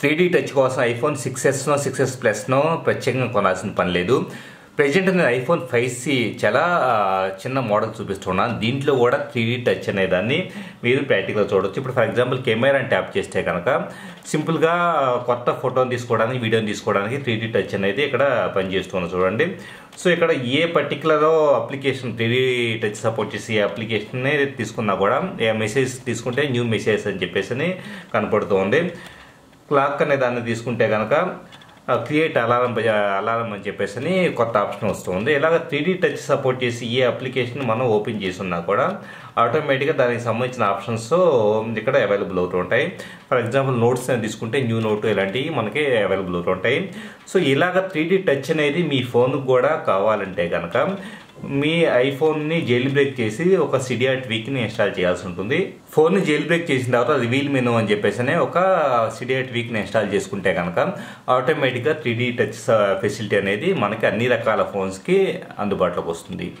Three D touch కోసం iPhone six ఎస్నో six S ప్లస్నో ప్రత్యేకంగా కొనాల్సిన పని లేదు. ప్రజెంట్ నేను ఐఫోన్ ఫైవ్ సి చాలా చిన్న మోడల్ చూపిస్తున్నాను. దీంట్లో కూడా త్రీ డీ టచ్ అనే దాన్ని మీరు ప్రాక్టికల్గా చూడొచ్చు. ఇప్పుడు ఫర్ ఎగ్జాంపుల్ కెమెరాని ట్యాప్ చేస్తే కనుక సింపుల్గా కొత్త ఫోటోని తీసుకోవడానికి వీడియోని తీసుకోవడానికి త్రీ డీ టచ్ అనేది ఇక్కడ పనిచేస్తున్నాను చూడండి. సో ఇక్కడ ఏ particular application three D touch support చేసి అప్లికేషన్ని అప్లికేషన్ తీసుకున్నా కూడా మెసేజ్ తీసుకుంటే న్యూ మెసేజ్ అని చెప్పేసి కనపడుతుంది. క్లాక్ అనే దాన్ని తీసుకుంటే కనుక క్రియేట్ అలారం అలారం అని చెప్పేసి అని కొత్త ఆప్షన్ వస్తుంది. ఇలాగ త్రీ టచ్ సపోర్ట్ చేసి ఏ అప్లికేషన్ మనం ఓపెన్ చేసి ఉన్నా కూడా ఆటోమేటిక్గా దానికి సంబంధించిన ఆప్షన్స్ ఇక్కడ అవైలబుల్ అవుతూ ఉంటాయి. ఫర్ ఎగ్జాంపుల్ నోట్స్ అని తీసుకుంటే న్యూ నోట్ ఇలాంటివి మనకి అవైలబుల్ అవుతూ ఉంటాయి. సో ఇలాగ త్రీ టచ్ అనేది మీ ఫోన్కి కూడా కావాలంటే కనుక మీ ఐఫోన్ని జైల్ బ్రేక్ చేసి ఒక సిడియా ట్వీక్ని ఇన్స్టాల్ చేయాల్సి ఉంటుంది. ఫోన్ని జైల్ బ్రేక్ చేసిన తర్వాత రివీల్ మెను అని చెప్పేసి ఒక సిడియా ట్వీక్ని ఇన్స్టాల్ చేసుకుంటే కనుక ఆటోమేటిక్గా త్రీ టచ్ ఫెసిలిటీ అనేది మనకి అన్ని రకాల ఫోన్స్కి అందుబాటులోకి వస్తుంది.